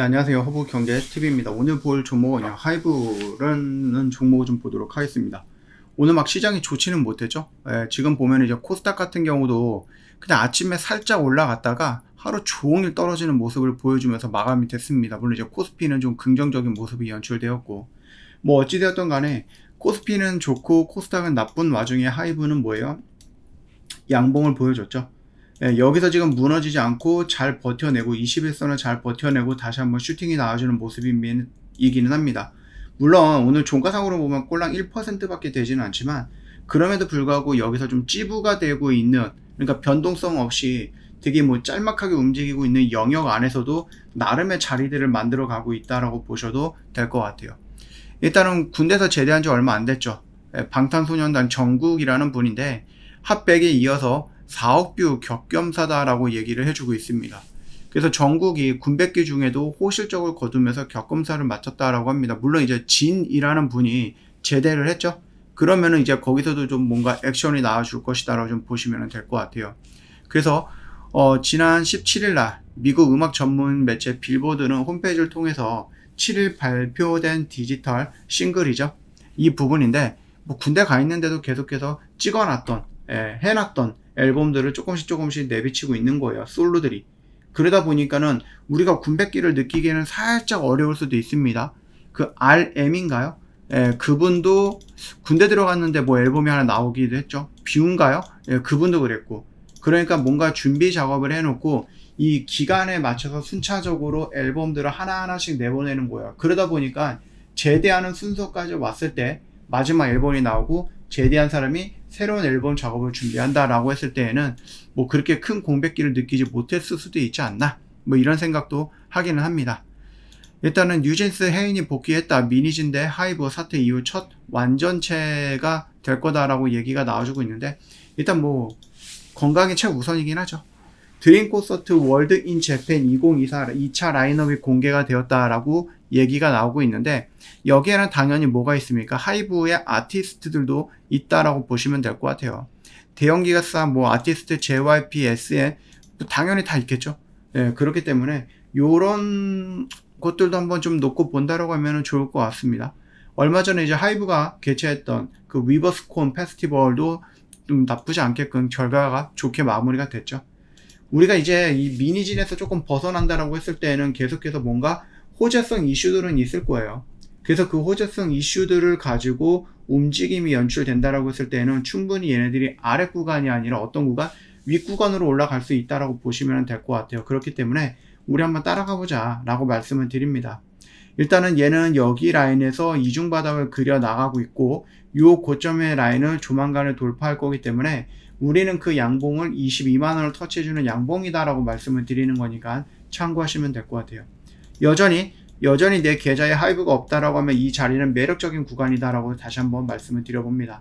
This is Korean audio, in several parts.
네, 안녕하세요. 허브 경제TV입니다. 오늘 볼 종목은 하이브라는 종목을 좀 보도록 하겠습니다. 오늘 막 시장이 좋지는 못했죠. 예, 지금 보면 이제 코스닥 같은 경우도 그냥 아침에 살짝 올라갔다가 하루 종일 떨어지는 모습을 보여주면서 마감이 됐습니다. 물론 이제 코스피는 좀 긍정적인 모습이 연출되었고, 뭐 어찌되었던 간에 코스피는 좋고 코스닥은 나쁜 와중에 하이브는 뭐예요? 양봉을 보여줬죠. 예, 여기서 지금 무너지지 않고 잘 버텨내고 21선을 잘 버텨내고 다시 한번 슈팅이 나와주는 모습이기는 합니다. 물론 오늘 종가상으로 보면 꼴랑 1%밖에 되지는 않지만 그럼에도 불구하고 여기서 좀 찌부가 되고 있는 그러니까 변동성 없이 되게 뭐 짤막하게 움직이고 있는 영역 안에서도 나름의 자리들을 만들어 가고 있다라고 보셔도 될 것 같아요. 일단은 군대에서 제대한 지 얼마 안 됐죠. 예, 방탄소년단 정국이라는 분인데 핫백에 이어서 4억 뷰 격검사다라고 얘기를 해주고 있습니다. 그래서 전국이 군백기 중에도 호실적을 거두면서 격검사를 마쳤다라고 합니다. 물론 이제 진이라는 분이 제대를 했죠. 그러면은 이제 거기서도 좀 뭔가 액션이 나와줄 것이다라고 좀 보시면 될 것 같아요. 그래서 어, 지난 17일 날 미국 음악 전문 매체 빌보드는 홈페이지를 통해서 7일 발표된 디지털 싱글이죠. 이 부분인데 뭐 군대 가 있는데도 계속해서 찍어놨던 예, 해놨던 앨범들을 조금씩 조금씩 내비치고 있는 거예요. 솔로들이. 그러다 보니까는 우리가 군백기를 느끼기에는 살짝 어려울 수도 있습니다. 그 RM인가요? 예, 그분도 군대 들어갔는데 뭐 앨범이 하나 나오기도 했죠. 비운가요? 예, 그분도 그랬고. 그러니까 뭔가 준비 작업을 해놓고 이 기간에 맞춰서 순차적으로 앨범들을 하나하나씩 내보내는 거예요. 그러다 보니까 제대하는 순서까지 왔을 때 마지막 앨범이 나오고 제대한 사람이 새로운 앨범 작업을 준비한다라고 했을 때에는 뭐 그렇게 큰 공백기를 느끼지 못했을 수도 있지 않나 뭐 이런 생각도 하기는 합니다. 일단은 뉴진스 해인이 복귀했다 미니진대 하이브 사태 이후 첫 완전체가 될 거다라고 얘기가 나와주고 있는데 일단 뭐 건강이 최우선이긴 하죠. 드림 콘서트 월드 인 재팬 2024 2차 라인업이 공개가 되었다라고 얘기가 나오고 있는데 여기에는 당연히 뭐가 있습니까? 하이브의 아티스트들도 있다라고 보시면 될 것 같아요. 대형 기가사 뭐 아티스트 JYP, SN 뭐 당연히 다 있겠죠. 네, 그렇기 때문에 요런 것들도 한번 좀 놓고 본다라고 하면 좋을 것 같습니다. 얼마 전에 이제 하이브가 개최했던 그 위버스콘 페스티벌도 좀 나쁘지 않게끔 결과가 좋게 마무리가 됐죠. 우리가 이제 이 미니진에서 조금 벗어난다라고 했을 때는 계속해서 뭔가 호재성 이슈들은 있을 거예요. 그래서 그 호재성 이슈들을 가지고 움직임이 연출된다라고 했을 때는 충분히 얘네들이 아래 구간이 아니라 어떤 구간 윗 구간으로 올라갈 수 있다라고 보시면 될 것 같아요. 그렇기 때문에 우리 한번 따라가 보자라고 말씀을 드립니다. 일단은 얘는 여기 라인에서 이중 바닥을 그려 나가고 있고 이 고점의 라인을 조만간에 돌파할 거기 때문에 우리는 그 양봉을 22만 원을 터치해주는 양봉이다라고 말씀을 드리는 거니까 참고하시면 될 것 같아요. 여전히 여전히 내 계좌에 하이브가 없다라고 하면 이 자리는 매력적인 구간이다라고 다시 한번 말씀을 드려봅니다.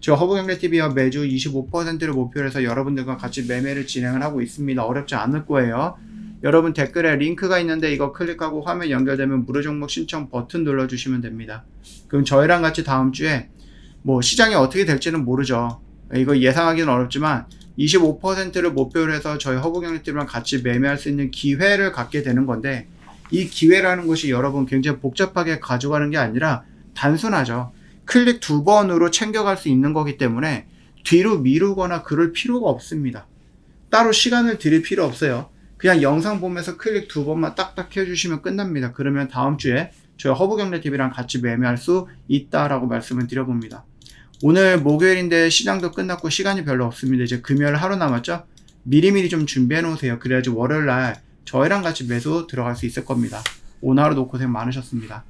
저 허브경제TV와 매주 25%를 목표로 해서 여러분들과 같이 매매를 진행을 하고 있습니다. 어렵지 않을 거예요. 여러분 댓글에 링크가 있는데 이거 클릭하고 화면 연결되면 무료 종목 신청 버튼 눌러주시면 됩니다. 그럼 저희랑 같이 다음 주에 뭐 시장이 어떻게 될지는 모르죠. 이거 예상하기는 어렵지만 25%를 목표로 해서 저희 허브경제TV랑 같이 매매할 수 있는 기회를 갖게 되는 건데 이 기회라는 것이 여러분 굉장히 복잡하게 가져가는 게 아니라 단순하죠. 클릭 두 번으로 챙겨갈 수 있는 거기 때문에 뒤로 미루거나 그럴 필요가 없습니다. 따로 시간을 들일 필요 없어요. 그냥 영상 보면서 클릭 두 번만 딱딱 해주시면 끝납니다. 그러면 다음 주에 저희 허브경제TV랑 같이 매매할 수 있다라고 말씀을 드려봅니다. 오늘 목요일인데 시장도 끝났고 시간이 별로 없습니다. 이제 금요일 하루 남았죠? 미리미리 좀 준비해 놓으세요. 그래야지 월요일 날 저희랑 같이 매수 들어갈 수 있을 겁니다. 오늘 하루도 고생 많으셨습니다.